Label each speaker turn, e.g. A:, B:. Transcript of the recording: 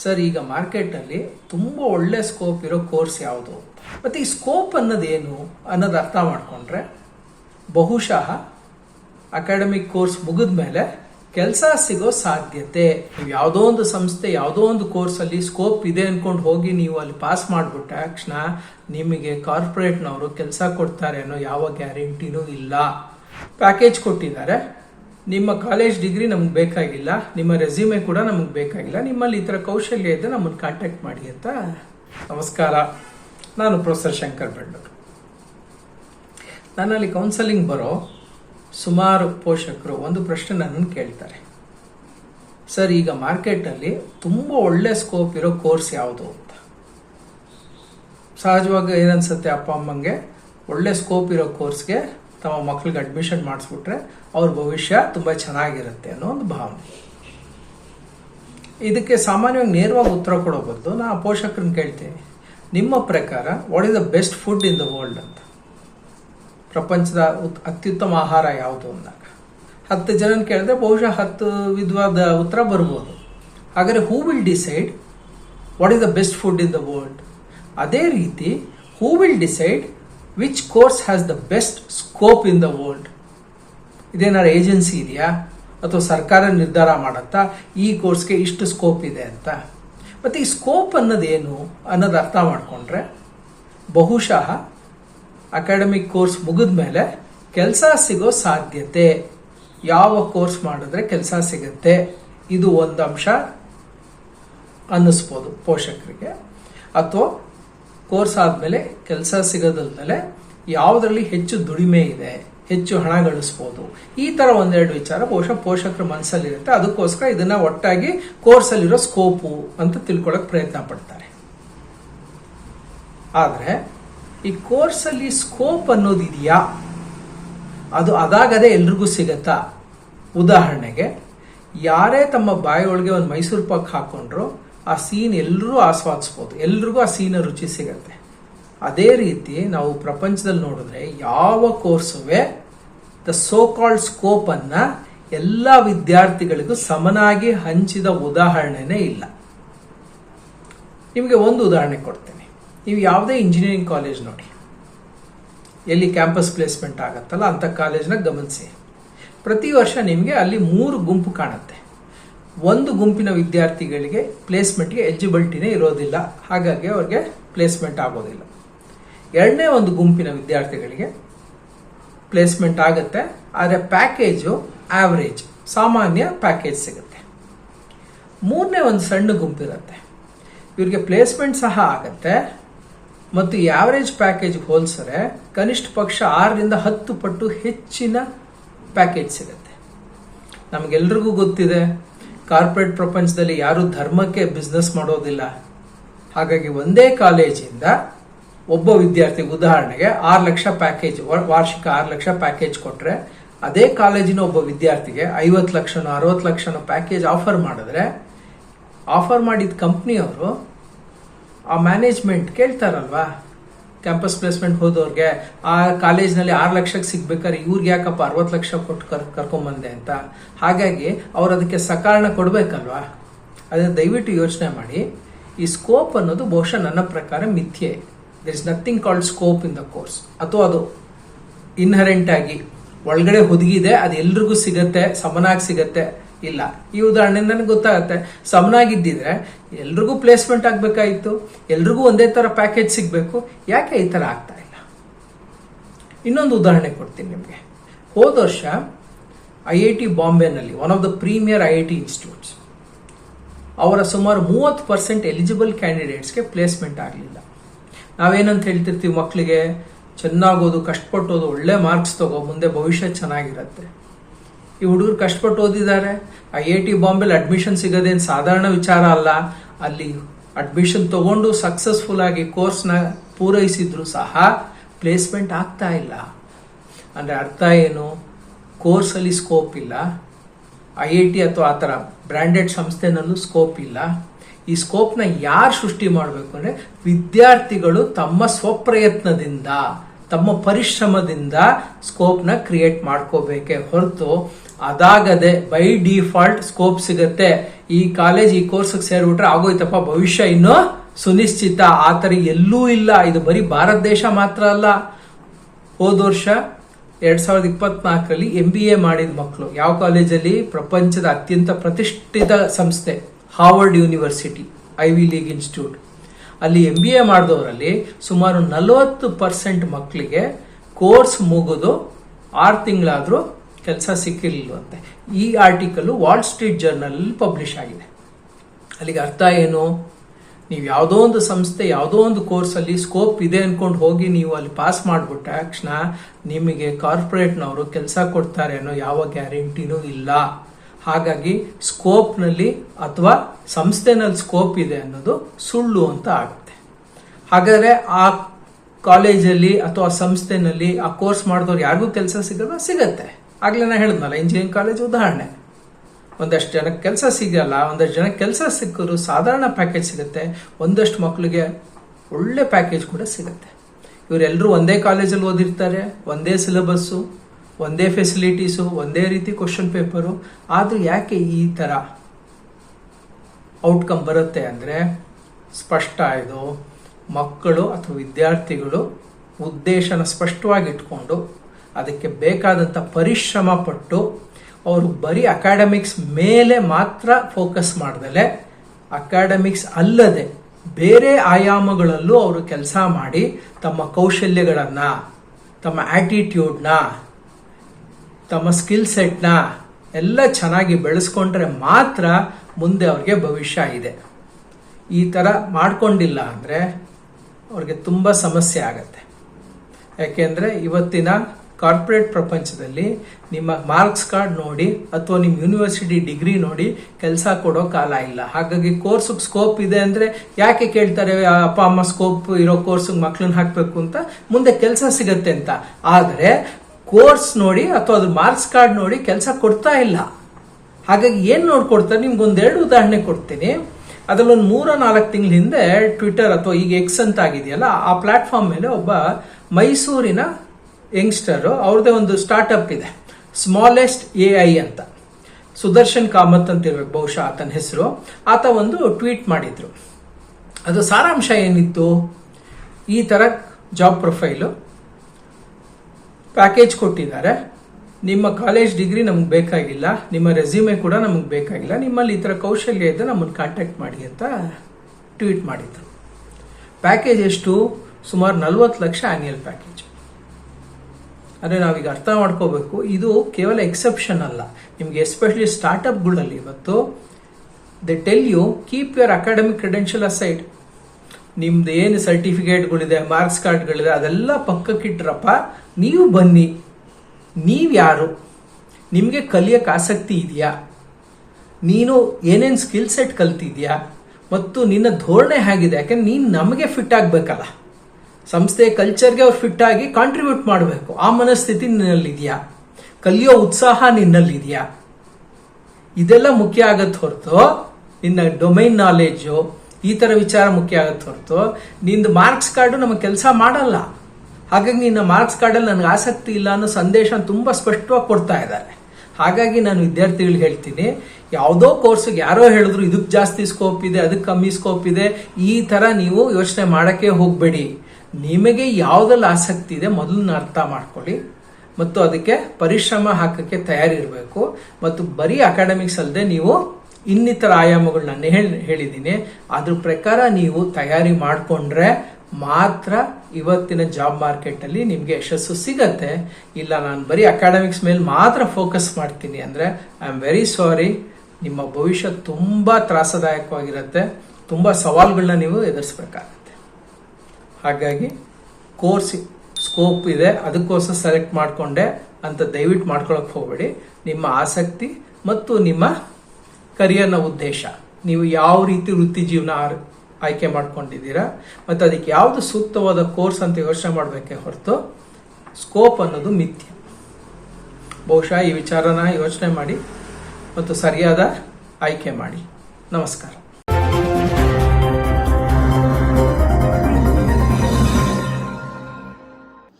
A: Sir, ಈಗ ಮಾರ್ಕೆಟಲ್ಲಿ ತುಂಬ ಒಳ್ಳೆ ಸ್ಕೋಪ್ ಇರೋ ಕೋರ್ಸ್ ಯಾವುದು? ಮತ್ತು ಈ ಸ್ಕೋಪ್ ಅನ್ನೋದೇನು ಅನ್ನೋದು ಅರ್ಥ ಮಾಡಿಕೊಂಡ್ರೆ ಬಹುಶಃ ಅಕಾಡೆಮಿಕ್ ಕೋರ್ಸ್ ಮುಗಿದ ಮೇಲೆ ಕೆಲಸ ಸಿಗೋ ಸಾಧ್ಯತೆ. ನೀವು ಯಾವುದೋ ಒಂದು ಸಂಸ್ಥೆ, ಯಾವುದೋ ಒಂದು ಕೋರ್ಸಲ್ಲಿ ಸ್ಕೋಪ್ ಇದೆ ಅಂದ್ಕೊಂಡು ಹೋಗಿ ನೀವು ಅಲ್ಲಿ ಪಾಸ್ ಮಾಡಿಬಿಟ್ಟ ತಕ್ಷಣ ನಿಮಗೆ ಕಾರ್ಪೊರೇಟ್ನವರು ಕೆಲಸ ಕೊಡ್ತಾರೆ ಅನ್ನೋ ಯಾವ ಗ್ಯಾರಂಟಿನೂ ಇಲ್ಲ. ಪ್ಯಾಕೇಜ್ ಕೊಟ್ಟಿದ್ದಾರೆ. ನಿಮ್ಮ ಕಾಲೇಜ್ ಡಿಗ್ರಿ ನಮ್ಗೆ ಬೇಕಾಗಿಲ್ಲ, ನಿಮ್ಮ ರೆಸ್ಯೂಮೆ ಕೂಡ ನಮಗೆ ಬೇಕಾಗಿಲ್ಲ, ನಿಮ್ಮಲ್ಲಿ ಈ ಥರ ಕೌಶಲ್ಯ ಇದ್ದರೆ ನಮ್ಮನ್ನು ಕಾಂಟ್ಯಾಕ್ಟ್ ಮಾಡಿ ಅಂತ ನಮಸ್ಕಾರ. ನಾನು ಪ್ರೊಫೆಸರ್ ಶಂಕರ್ ಬೆಳ್ಳೂರು. ನನ್ನಲ್ಲಿ ಕೌನ್ಸಲಿಂಗ್ ಬರೋ ಸುಮಾರು ಪೋಷಕರು ಒಂದು ಪ್ರಶ್ನೆ ನನ್ನನ್ನು ಕೇಳ್ತಾರೆ. ಸರ್, ಈಗ ಮಾರ್ಕೆಟಲ್ಲಿ ತುಂಬ ಒಳ್ಳೆ ಸ್ಕೋಪ್ ಇರೋ ಕೋರ್ಸ್ ಯಾವುದು ಅಂತ. ಸಹಜವಾಗಿ ಏನನ್ಸುತ್ತೆ ಅಪ್ಪ ಅಮ್ಮಂಗೆ, ಒಳ್ಳೆ ಸ್ಕೋಪ್ ಇರೋ ಕೋರ್ಸ್ಗೆ ತಮ್ಮ ಮಕ್ಳಿಗೆ ಅಡ್ಮಿಷನ್ ಮಾಡಿಸ್ಬಿಟ್ರೆ ಅವ್ರ ಭವಿಷ್ಯ ತುಂಬ ಚೆನ್ನಾಗಿರುತ್ತೆ ಅನ್ನೋ ಒಂದು ಭಾವನೆ. ಇದಕ್ಕೆ ಸಾಮಾನ್ಯವಾಗಿ ನೇರವಾಗಿ ಉತ್ತರ ಕೊಡೋ ಬದಲು ನಾ ಪೋಷಕರನ್ನ ಕೇಳ್ತೀನಿ. ನಿಮ್ಮ ಪ್ರಕಾರ what is the best food in the world ಅಂತ. ಪ್ರಪಂಚದ ಅತ್ಯುತ್ತಮ ಆಹಾರ ಯಾವುದು ಅಂದಾಗ. ಹತ್ತು ಜನನ ಕೇಳಿದ್ರೆ ಬಹುಶಃ ಹತ್ತು ವಿಧವಾದ ಉತ್ತರ ಬರ್ಬೋದು. ಹಾಗಾದರೆ who will decide what is the best food in the world ಅದೇ ರೀತಿ who will decide which course has the best scope in the world ಇದೇನಾರು agency ಇದೆಯಾ? ಅಥವಾ ಸರ್ಕಾರ ನಿರ್ಧಾರ ಮಾಡುತ್ತಾ? ಈ ಕೋರ್ಸ್ಗೆ ಇಷ್ಟು ಸ್ಕೋಪ್ ಇದೆ ಅಂತ. ಮತ್ತು ಈ ಸ್ಕೋಪ್ ಅನ್ನೋದೇನು ಅನ್ನೋದು ಅರ್ಥ ಮಾಡಿಕೊಂಡ್ರೆ, ಬಹುಶಃ ಅಕಾಡೆಮಿಕ್ ಕೋರ್ಸ್ ಮುಗಿದ ಮೇಲೆ ಕೆಲಸ ಸಿಗೋ ಸಾಧ್ಯತೆ. ಯಾವ ಕೋರ್ಸ್ ಮಾಡಿದ್ರೆ ಕೆಲಸ ಸಿಗುತ್ತೆ? ಇದು ಒಂದು ಅಂಶ ಅನ್ನಿಸ್ಬೋದು ಪೋಷಕರಿಗೆ. ಅಥವಾ ಕೋರ್ಸ್ ಆದಮೇಲೆ ಕೆಲಸ ಸಿಗೋದಲ್ದಲೆ ಯಾವುದರಲ್ಲಿ ಹೆಚ್ಚು ದುಡಿಮೆ ಇದೆ, ಹೆಚ್ಚು ಹಣ ಗಳಿಸ್ಬೋದು, ಈ ತರ ಒಂದೆರಡು ವಿಚಾರ ಬಹುಶಃ ಪೋಷಕರ ಮನಸ್ಸಲ್ಲಿರುತ್ತೆ ಅದಕ್ಕೋಸ್ಕರ ಇದನ್ನ ಒಟ್ಟಾಗಿ ಕೋರ್ಸಲ್ಲಿರೋ ಸ್ಕೋಪು ಅಂತ ತಿಳ್ಕೊಳಕ್ ಪ್ರಯತ್ನ ಪಡ್ತಾರೆ. ಆದ್ರೆ, ಈ ಕೋರ್ಸಲ್ಲಿ ಸ್ಕೋಪ್ ಅನ್ನೋದು ಇದೆಯಾ ಅದು ಅದಾಗದೆ ಎಲ್ರಿಗೂ ಸಿಗತ್ತಾ? ಉದಾಹರಣೆಗೆ, ಯಾರೇ ತಮ್ಮ ಬಾಯಿಯೊಳಗೆ ಒಂದು ಮೈಸೂರು ಪಾಕ್ ಹಾಕೊಂಡ್ರು ಆ ಸೀನ್ ಎಲ್ಲರೂ ಆಸ್ವಾದಿಸ್ಬೋದು. ಎಲ್ರಿಗೂ ಆ ಸೀನ ರುಚಿ ಸಿಗತ್ತೆ. ಅದೇ ರೀತಿ ನಾವು ಪ್ರಪಂಚದಲ್ಲಿ ನೋಡಿದ್ರೆ ಯಾವ ಕೋರ್ಸುವೆ ದ ಸೋ ಕಾಲ್ಡ್ ಸ್ಕೋಪ್ ಅನ್ನ ಎಲ್ಲ ವಿದ್ಯಾರ್ಥಿಗಳಿಗೂ ಸಮನಾಗಿ ಹಂಚಿದ ಉದಾಹರಣೆನೇ ಇಲ್ಲ. ನಿಮಗೆ ಒಂದು ಉದಾಹರಣೆ ಕೊಡ್ತೇನೆ. ನೀವು ಯಾವುದೇ ಇಂಜಿನಿಯರಿಂಗ್ ಕಾಲೇಜ್ ನೋಡಿ. ಎಲ್ಲಿ ಕ್ಯಾಂಪಸ್ ಪ್ಲೇಸ್ಮೆಂಟ್ ಆಗತ್ತಲ್ಲ, ಅಂತ ಕಾಲೇಜ್ನ ಗಮನಿಸಿ. ಪ್ರತಿ ವರ್ಷ ನಿಮಗೆ ಅಲ್ಲಿ ಮೂರು ಗುಂಪು ಕಾಣುತ್ತೆ. ಒಂದು ಗುಂಪಿನ ವಿದ್ಯಾರ್ಥಿಗಳಿಗೆ ಪ್ಲೇಸ್ಮೆಂಟ್ಗೆ ಎಲಿಜಿಬಿಲಿಟಿನೇ ಇರೋದಿಲ್ಲ. ಹಾಗಾಗಿ ಅವ್ರಿಗೆ ಪ್ಲೇಸ್ಮೆಂಟ್ ಆಗೋದಿಲ್ಲ. ಎರಡನೇ ಒಂದು ಗುಂಪಿನ ವಿದ್ಯಾರ್ಥಿಗಳಿಗೆ ಪ್ಲೇಸ್ಮೆಂಟ್ ಆಗುತ್ತೆ. ಆದರೆ ಪ್ಯಾಕೇಜು ಆವರೇಜ್ ಸಾಮಾನ್ಯ ಪ್ಯಾಕೇಜ್ ಸಿಗುತ್ತೆ. ಮೂರನೇ ಒಂದು ಸಣ್ಣ ಗುಂಪಿರುತ್ತೆ ಇವ್ರಿಗೆ ಪ್ಲೇಸ್ಮೆಂಟ್ ಸಹ ಆಗತ್ತೆ. ಮತ್ತು ಈ ಆವರೇಜ್ ಪ್ಯಾಕೇಜ್ ಹೋಲಿಸಿದ್ರೆ ಕನಿಷ್ಠ ಪಕ್ಷ ಆರರಿಂದ ಹತ್ತು ಪಟ್ಟು ಹೆಚ್ಚಿನ ಪ್ಯಾಕೇಜ್ ಸಿಗುತ್ತೆ. ನಮಗೆಲ್ರಿಗೂ ಗೊತ್ತಿದೆ. ಕಾರ್ಪೊರೇಟ್ ಪ್ರಪಂಚದಲ್ಲಿ ಯಾರು ಧರ್ಮಕ್ಕೆ ಬಿಸ್ನೆಸ್ ಮಾಡೋದಿಲ್ಲ. ಹಾಗಾಗಿ ಒಂದೇ ಕಾಲೇಜಿಂದ ಒಬ್ಬ ವಿದ್ಯಾರ್ಥಿ ಉದಾಹರಣೆಗೆ ಆರು ಲಕ್ಷ ಪ್ಯಾಕೇಜ್ ವಾರ್ಷಿಕ ಆರು ಲಕ್ಷ ಪ್ಯಾಕೇಜ್ ಕೊಟ್ಟರೆ ಅದೇ ಕಾಲೇಜಿನ ಒಬ್ಬ ವಿದ್ಯಾರ್ಥಿಗೆ ಐವತ್ತು ಲಕ್ಷನೋ, ಅರವತ್ತು ಲಕ್ಷನೋ ಪ್ಯಾಕೇಜ್ ಆಫರ್ ಮಾಡಿದ್ರೆ ಆಫರ್ ಮಾಡಿದ ಕಂಪ್ನಿಯವರು ಆ ಮ್ಯಾನೇಜ್ಮೆಂಟ್ ಕೇಳ್ತಾರಲ್ವಾ? ಕ್ಯಾಂಪಸ್ ಪ್ಲೇಸ್ಮೆಂಟ್ ಹೋದವ್ರಿಗೆ, ಆ ಕಾಲೇಜ್ನಲ್ಲಿ ಆರು ಲಕ್ಷಕ್ಕೆ ಸಿಗ್ಬೇಕಾದ್ರೆ ಇವ್ರಿಗೆ ಯಾಕಪ್ಪ ಅರವತ್ತು ಲಕ್ಷ ಕೊಟ್ಟು ಕರ್, ಕರ್ಕೊಂಬಂದೆ ಅಂತ? ಹಾಗಾಗಿ ಅವ್ರು ಅದಕ್ಕೆ ಸಕಾರಣ ಕೊಡಬೇಕಲ್ವಾ? ಅದನ್ನ ದಯವಿಟ್ಟು ಯೋಚನೆ ಮಾಡಿ. ಈ ಸ್ಕೋಪ್ ಅನ್ನೋದು ಬಹುಶಃ ನನ್ನ ಪ್ರಕಾರ ಮಿಥ್ಯೆ. There is nothing called scope in the course ಅಥವಾ ಅದು ಇನ್ಹರೆಂಟ್ ಆಗಿ ಒಳಗಡೆ ಹುದುಗಿದೆ, ಅದು ಎಲ್ರಿಗೂ ಸಿಗತ್ತೆ, ಸಮನಾಗಿ ಸಿಗತ್ತೆ. ಇಲ್ಲ. ಈ ಉದಾಹರಣೆ ನನಗೆ ಗೊತ್ತಾಗುತ್ತೆ. ಸಮನಾಗಿದ್ದಿದ್ರೆ ಎಲ್ರಿಗೂ ಪ್ಲೇಸ್ಮೆಂಟ್ ಆಗಬೇಕಾಗಿತ್ತು ಎಲ್ರಿಗೂ ಒಂದೇ ತರ ಪ್ಯಾಕೇಜ್ ಸಿಗಬೇಕು. ಯಾಕೆ ಈ ತರ ಆಗ್ತಾ ಇಲ್ಲ? ಇನ್ನೊಂದು ಉದಾಹರಣೆ ಕೊಡ್ತೀನಿ ನಿಮಗೆ. ಹೋದ ವರ್ಷ I I T ಬಾಂಬೆನಲ್ಲಿ one of the premier I I T institutes ಅವರ ಸುಮಾರು ಮೂವತ್ತು ಪರ್ಸೆಂಟ್ ಎಲಿಜಿಬಲ್ ಕ್ಯಾಂಡಿಡೇಟ್ಸ್ಗೆ ಪ್ಲೇಸ್ಮೆಂಟ್ ಆಗಲಿಲ್ಲ. ನಾವೇನಂತ ಹೇಳ್ತಿರ್ತೀವಿ ಮಕ್ಕಳಿಗೆ ಚೆನ್ನಾಗೋದು ಕಷ್ಟಪಟ್ಟೋದು ಒಳ್ಳೆ ಮಾರ್ಕ್ಸ್ ತಗೋ, ಮುಂದೆ ಭವಿಷ್ಯ ಚೆನ್ನಾಗಿರುತ್ತೆ. ಈ ಹುಡುಗರು ಕಷ್ಟಪಟ್ಟು ಓದಿದ್ದಾರೆ. ಐ ಐ ಟಿ ಬಾಂಬೆಲಿ ಅಡ್ಮಿಷನ್ ಸಿಗೋದೇನು ಸಾಧಾರಣ ವಿಚಾರ ಅಲ್ಲ. ಅಲ್ಲಿ ಅಡ್ಮಿಷನ್ ತಗೊಂಡು ಸಕ್ಸಸ್ಫುಲ್ ಆಗಿ ಕೋರ್ಸ್ನ ಪೂರೈಸಿದ್ರು ಸಹ ಪ್ಲೇಸ್ಮೆಂಟ್ ಆಗ್ತಾ ಇಲ್ಲ. ಅಂದರೆ ಅರ್ಥ ಏನು? ಕೋರ್ಸಲ್ಲಿ ಸ್ಕೋಪ್ ಇಲ್ಲ. ಐ ಐ ಟಿ ಅಥವಾ ಆ ಥರ ಬ್ರ್ಯಾಂಡೆಡ್ ಸಂಸ್ಥೆನಲ್ಲೂ ಸ್ಕೋಪ್ ಇಲ್ಲ. ಈ ಸ್ಕೋಪ್ನ ಯಾರು ಸೃಷ್ಟಿ ಮಾಡಬೇಕು ಅಂದರೆ ವಿದ್ಯಾರ್ಥಿಗಳು ತಮ್ಮ ಸ್ವಪ್ರಯತ್ನದಿಂದ, ತಮ್ಮ ಪರಿಶ್ರಮದಿಂದ ಸ್ಕೋಪ್ನ ಕ್ರಿಯೇಟ್ ಮಾಡ್ಕೋಬೇಕೆ ಹೊರತು ಅದಾಗದೆ ಬೈ ಡಿಫಾಲ್ಟ್ ಸ್ಕೋಪ್ ಸಿಗತ್ತೆ. ಈ ಕಾಲೇಜ್ ಈ ಕೋರ್ಸ್ ಸೇರ್ಬಿಟ್ರೆ ಆಗೋಯ್ತಪ್ಪ, ಭವಿಷ್ಯ ಇನ್ನು ಸುನಿಶ್ಚಿತ. ಆತರ ಎಲ್ಲೂ ಇಲ್ಲ. ಇದು ಬರೀ ಭಾರತ ದೇಶ ಮಾತ್ರ ಅಲ್ಲ. ಹೋದ ವರ್ಷ ಎರಡ್ ಸಾವಿರದ ಇಪ್ಪತ್ನಾಲ್ಕರಲ್ಲಿ ಎಂ ಬಿ ಎ ಮಾಡಿದ ಮಕ್ಕಳು ಯಾವ ಕಾಲೇಜಲ್ಲಿ ಪ್ರಪಂಚದ ಅತ್ಯಂತ ಪ್ರತಿಷ್ಠಿತ ಸಂಸ್ಥೆ, Harvard university, Ivy league institute. ಅಲ್ಲಿ ಎಂ ಬಿ ಎ ಮಾಡಿದವರಲ್ಲಿ ಸುಮಾರು ನಲವತ್ತು ಪರ್ಸೆಂಟ್ ಮಕ್ಕಳಿಗೆ ಕೋರ್ಸ್ ಮುಗಿದು ಆರು ತಿಂಗಳಾದರೂ ಕೆಲಸ ಸಿಕ್ಕಿರ್ಲಿಲ್ವಂತೆ ಈ article Wall Street Journal publish ಆಗಿದೆ. ಅಲ್ಲಿಗೆ ಅರ್ಥ ಏನು? ನೀವು ಯಾವುದೋ ಒಂದು ಸಂಸ್ಥೆ, ಯಾವುದೋ ಒಂದು ಕೋರ್ಸಲ್ಲಿ ಸ್ಕೋಪ್ ಇದೆ ಅನ್ಕೊಂಡು ಹೋಗಿ ನೀವು ಅಲ್ಲಿ ಪಾಸ್ ಮಾಡಿಬಿಟ್ಟ ತಕ್ಷಣ ನಿಮಗೆ ಕಾರ್ಪೊರೇಟ್ನವರು ಕೆಲಸ ಕೊಡ್ತಾರೆ ಅನ್ನೋ ಯಾವ ಗ್ಯಾರಂಟಿನೂ ಇಲ್ಲ. ಹಾಗಾಗಿ ಸ್ಕೋಪ್ನಲ್ಲಿ ಅಥವಾ ಸಂಸ್ಥೆನಲ್ಲಿ ಸ್ಕೋಪ್ ಇದೆ ಅನ್ನೋದು ಸುಳ್ಳು ಅಂತ ಆಗುತ್ತೆ. ಹಾಗಾದರೆ ಆ ಕಾಲೇಜಲ್ಲಿ ಅಥವಾ ಸಂಸ್ಥೆನಲ್ಲಿ ಆ ಕೋರ್ಸ್ ಮಾಡಿದವ್ರು ಯಾರಿಗೂ ಕೆಲಸ ಸಿಗಲ್ಲ ಸಿಗತ್ತೆ. ಆಗ್ಲೇ ನಾ ಹೇಳಿದ್ನಲ್ಲ ಇಂಜಿನಿಯರಿಂಗ್ ಕಾಲೇಜ್ ಉದಾಹರಣೆ. ಒಂದಷ್ಟು ಜನಕ್ಕೆ ಕೆಲಸ ಸಿಗಲ್ಲ, ಒಂದಷ್ಟು ಜನಕ್ಕೆ ಕೆಲಸ ಸಿಕ್ಕರು ಸಾಧಾರಣ ಪ್ಯಾಕೇಜ್ ಸಿಗುತ್ತೆ, ಒಂದಷ್ಟು ಮಕ್ಕಳಿಗೆ ಒಳ್ಳೆ ಪ್ಯಾಕೇಜ್ ಕೂಡ ಸಿಗುತ್ತೆ. ಇವರೆಲ್ಲರೂ ಒಂದೇ ಕಾಲೇಜಲ್ಲಿ ಓದಿರ್ತಾರೆ, ಒಂದೇ ಸಿಲೆಬಸ್ಸು ಒಂದೇ ಫೆಸಿಲಿಟೀಸು ಒಂದೇ ರೀತಿ ಕ್ವಶನ್ ಪೇಪರು ಆದರೂ ಯಾಕೆ ಈ ಥರ ಔಟ್ಕಮ್ ಬರುತ್ತೆ ಅಂದರೆ ಸ್ಪಷ್ಟ ಇದು, ಮಕ್ಕಳು ಅಥವಾ ವಿದ್ಯಾರ್ಥಿಗಳು ಉದ್ದೇಶನ ಸ್ಪಷ್ಟವಾಗಿ ಇಟ್ಕೊಂಡು ಅದಕ್ಕೆ ಬೇಕಾದಂಥ ಪರಿಶ್ರಮ ಪಟ್ಟು ಅವರು ಬರೀ ಅಕಾಡೆಮಿಕ್ಸ್ ಮೇಲೆ ಮಾತ್ರ ಫೋಕಸ್ ಮಾಡ್ದಲೆ ಅಕಾಡೆಮಿಕ್ಸ್ ಅಲ್ಲದೆ ಬೇರೆ ಆಯಾಮಗಳಲ್ಲೂ ಅವರು ಕೆಲಸ ಮಾಡಿ ತಮ್ಮ ಕೌಶಲ್ಯಗಳನ್ನು, ತಮ್ಮ ಆಟಿಟ್ಯೂಡ್ನ ತಮ್ಮ ಸ್ಕಿಲ್ ಸೆಟ್ನ ಎಲ್ಲ ಚೆನ್ನಾಗಿ ಬೆಳೆಸ್ಕೊಂಡ್ರೆ ಮಾತ್ರ ಮುಂದೆ ಅವ್ರಿಗೆ ಭವಿಷ್ಯ ಇದೆ. ಈ ಥರ ಮಾಡ್ಕೊಂಡಿಲ್ಲ ಅಂದರೆ ಅವ್ರಿಗೆ ತುಂಬ ಸಮಸ್ಯೆ ಆಗತ್ತೆ. ಯಾಕೆಂದರೆ ಇವತ್ತಿನ ಕಾರ್ಪೊರೇಟ್ ಪ್ರಪಂಚದಲ್ಲಿ ನಿಮ್ಮ ಮಾರ್ಕ್ಸ್ ಕಾರ್ಡ್ ನೋಡಿ ಅಥವಾ ನಿಮ್ಮ ಯೂನಿವರ್ಸಿಟಿ ಡಿಗ್ರಿ ನೋಡಿ ಕೆಲಸ ಕೊಡೋ ಕಾಲ ಇಲ್ಲ. ಹಾಗಾಗಿ ಕೋರ್ಸಿಗೆ ಸ್ಕೋಪ್ ಇದೆ ಅಂದರೆ ಯಾಕೆ ಕೇಳ್ತಾರೆ ಅಪ್ಪ, ಅಮ್ಮ ಸ್ಕೋಪ್ ಇರೋ ಕೋರ್ಸಿಗೆ ಮಕ್ಕಳನ್ನ ಹಾಕಬೇಕು ಅಂತ ಮುಂದೆ ಕೆಲಸ ಸಿಗತ್ತೆ ಅಂತ. ಆದರೆ ಕೋರ್ಸ್ ನೋಡಿ ಅಥವಾ ಅದು ಮಾರ್ಕ್ಸ್ ಕಾರ್ಡ್ ನೋಡಿ ಕೆಲಸ ಕೊಡ್ತಾ ಇಲ್ಲ. ಹಾಗಾಗಿ ಏನು ನೋಡ್ಕೊಡ್ತಾರೆ? ನಿಮ್ಗೆ ಒಂದೆರಡು ಉದಾಹರಣೆ ಕೊಡ್ತೀನಿ. ಅದರಲ್ಲೊಂದು ಮೂರ ನಾಲ್ಕು ತಿಂಗಳ ಹಿಂದೆ ಟ್ವಿಟರ್ ಅಥವಾ ಈಗ ಎಕ್ಸ್ ಅಂತ ಆಗಿದೆಯಲ್ಲ, ಆ ಪ್ಲಾಟ್ಫಾರ್ಮ್ ಮೇಲೆ ಒಬ್ಬ ಮೈಸೂರಿನ ಯಂಗ್ಸ್ಟರ್ ಅವ್ರದ್ದೇ ಒಂದು ಸ್ಟಾರ್ಟ್ಅಪ್ ಇದೆ. ಸ್ಮಾಲೆಸ್ಟ್ ಎ ಐ ಅಂತ. ಸುದರ್ಶನ್ ಕಾಮತ್ ಅಂತ ಇರ್ಬೇಕು ಬಹುಶಃ ಆತನ ಹೆಸರು. ಆತ ಒಂದು ಟ್ವೀಟ್ ಮಾಡಿದ್ರು. ಅದು ಸಾರಾಂಶ ಏನಿತ್ತು? ಈ ಥರ ಜಾಬ್ ಪ್ರೊಫೈಲು ಪ್ಯಾಕೇಜ್ ಕೊಟ್ಟಿದ್ದಾರೆ. ನಿಮ್ಮ ಕಾಲೇಜ್ ಡಿಗ್ರಿ ನಮ್ಗೆ ಬೇಕಾಗಿಲ್ಲ. ನಿಮ್ಮ ರೆಸ್ಯೂಮೆ ಕೂಡ ನಮಗೆ ಬೇಕಾಗಿಲ್ಲ. ನಿಮ್ಮಲ್ಲಿ ಈ ಥರ ಕೌಶಲ್ಯ ಇದ್ದರೆ ನಮ್ಮನ್ನು ಕಾಂಟ್ಯಾಕ್ಟ್ ಮಾಡಿ ಅಂತ ಟ್ವೀಟ್ ಮಾಡಿದ್ರು. ಪ್ಯಾಕೇಜ್ ಎಷ್ಟು? ಸುಮಾರು ನಲ್ವತ್ತು ಲಕ್ಷ ಆನ್ಯಲ್ ಪ್ಯಾಕೇಜ್ ಅಂದರೆ ನಾವೀಗ ಅರ್ಥ ಮಾಡ್ಕೋಬೇಕು, ಇದು ಕೇವಲ ಎಕ್ಸೆಪ್ಷನ್ ಅಲ್ಲ. ನಿಮಗೆ ಎಸ್ಪೆಷಲಿ ಸ್ಟಾರ್ಟಪ್ಗಳಲ್ಲಿ ಇವತ್ತು they tell you keep your academic credential aside ನಿಮ್ದು ಏನು ಸರ್ಟಿಫಿಕೇಟ್ಗಳಿದೆ ಮಾರ್ಕ್ಸ್ ಕಾರ್ಡ್ಗಳಿದೆ ಅದೆಲ್ಲ ಪಕ್ಕಕ್ಕಿಟ್ರಪ್ಪ ನೀವು ಬನ್ನಿ. ನೀವು ಯಾರು? ನಿಮಗೆ ಕಲಿಯಕ್ಕೆ ಆಸಕ್ತಿ ಇದೆಯಾ? ನೀನು ಏನೇನು ಸ್ಕಿಲ್ ಸೆಟ್ ಕಲ್ತಿದ್ಯಾ? ಮತ್ತು ನಿನ್ನ ಧೋರಣೆ ಹೇಗಿದೆ? ಯಾಕೆಂದ್ರೆ ನೀನು ನಮಗೆ ಫಿಟ್ ಆಗಬೇಕಲ್ಲ. ಸಂಸ್ಥೆಯ ಕಲ್ಚರ್ಗೆ ಅವ್ರು ಫಿಟ್ ಆಗಿ ಕಾಂಟ್ರಿಬ್ಯೂಟ್ ಮಾಡಬೇಕು. ಆ ಮನಸ್ಥಿತಿ ನಿನ್ನಲ್ಲಿದೆಯಾ? ಕಲಿಯೋ ಉತ್ಸಾಹ ನಿನ್ನಲ್ಲಿದೆಯಾ? ಇದೆಲ್ಲ ಮುಖ್ಯ ಆಗತ್ತೆ ಹೊರತು ನಿನ್ನ ಡೊಮೈನ್ ನಾಲೆಜು ಈ ಥರ ವಿಚಾರ ಮುಖ್ಯ ಆಗತ್ತೆ ಹೊರತು ನಿಂದು ಮಾರ್ಕ್ಸ್ ಕಾರ್ಡು ನಮಗೆ ಕೆಲಸ ಮಾಡಲ್ಲ. ಹಾಗಾಗಿ ನಿನ್ನ ಮಾರ್ಕ್ಸ್ ಕಾರ್ಡಲ್ಲಿ ನನಗೆ ಆಸಕ್ತಿ ಇಲ್ಲ ಅನ್ನೋ ಸಂದೇಶ ತುಂಬ ಸ್ಪಷ್ಟವಾಗಿ ಕೊಡ್ತಾ ಇದ್ದಾರೆ. ಹಾಗಾಗಿ ನಾನು ವಿದ್ಯಾರ್ಥಿಗಳಿಗೆ ಹೇಳ್ತೀನಿ, ಯಾವುದೋ ಕೋರ್ಸಿಗೆ ಯಾರೋ ಹೇಳಿದ್ರು ಇದಕ್ಕೆ ಜಾಸ್ತಿ ಸ್ಕೋಪ್ ಇದೆ ಅದಕ್ಕೆ ಕಮ್ಮಿ ಸ್ಕೋಪ್ ಇದೆ, ಈ ಥರ ನೀವು ಯೋಚನೆ ಮಾಡೋಕ್ಕೆ ಹೋಗಬೇಡಿ. ನಿಮಗೆ ಯಾವುದಲ್ಲಿ ಆಸಕ್ತಿ ಇದೆ ಮೊದಲನ್ನ ಅರ್ಥ ಮಾಡ್ಕೊಳ್ಳಿ. ಮತ್ತು ಅದಕ್ಕೆ ಪರಿಶ್ರಮ ಹಾಕಕ್ಕೆ ತಯಾರಿರಬೇಕು. ಮತ್ತು ಬರೀ ಅಕಾಡೆಮಿಕ್ಸ್ ಅಲ್ಲದೆ ನೀವು ಇನ್ನಿತರ ಆಯಾಮಗಳನ್ನ ಹೇಳಿ ಹೇಳಿದ್ದೀನಿ ಅದ್ರ ಪ್ರಕಾರ ನೀವು ತಯಾರಿ ಮಾಡಿಕೊಂಡ್ರೆ ಮಾತ್ರ ಇವತ್ತಿನ ಜಾಬ್ ಮಾರ್ಕೆಟಲ್ಲಿ ನಿಮಗೆ ಯಶಸ್ಸು ಸಿಗತ್ತೆ. ಇಲ್ಲ, ನಾನು ಬರೀ ಅಕಾಡೆಮಿಕ್ಸ್ ಮೇಲೆ ಮಾತ್ರ ಫೋಕಸ್ ಮಾಡ್ತೀನಿ ಅಂದರೆ ಐ ಆಮ್ ವೆರಿ ಸಾರಿ ನಿಮ್ಮ ಭವಿಷ್ಯ ತುಂಬ ತ್ರಾಸದಾಯಕವಾಗಿರುತ್ತೆ. ತುಂಬ ಸವಾಲುಗಳನ್ನ ನೀವು ಎದುರಿಸ್ಬೇಕಾಗತ್ತೆ. ಹಾಗಾಗಿ ಕೋರ್ಸ್ ಸ್ಕೋಪ್ ಇದೆ. ಅದಕ್ಕೋಸ್ಕರ ಸೆಲೆಕ್ಟ್ ಮಾಡಿಕೊಂಡೆ ಅಂತ ದಯವಿಟ್ಟು ಮಾಡ್ಕೊಳಕ್ಕೆ ಹೋಗಬೇಡಿ. ನಿಮ್ಮ ಆಸಕ್ತಿ ಮತ್ತು ನಿಮ್ಮ ಕರಿಯರ್ನ ಉದ್ದೇಶ. ನೀವು ಯಾವ ರೀತಿ ವೃತ್ತಿ ಜೀವನ ಆಯ್ಕೆ ಮಾಡ್ಕೊಂಡಿದ್ದೀರಾ ಮತ್ತು ಅದಕ್ಕೆ ಯಾವುದು ಸೂಕ್ತವಾದ ಕೋರ್ಸ್ ಅಂತ ಯೋಚನೆ ಮಾಡಬೇಕೆ ಹೊರತು ಸ್ಕೋಪ್ ಅನ್ನೋದು ಮಿಥ್ಯ. ಬಹುಶಃ ಈ ವಿಚಾರನ ಯೋಚನೆ ಮಾಡಿ ಮತ್ತು ಸರಿಯಾದ ಆಯ್ಕೆ ಮಾಡಿ. ನಮಸ್ಕಾರ.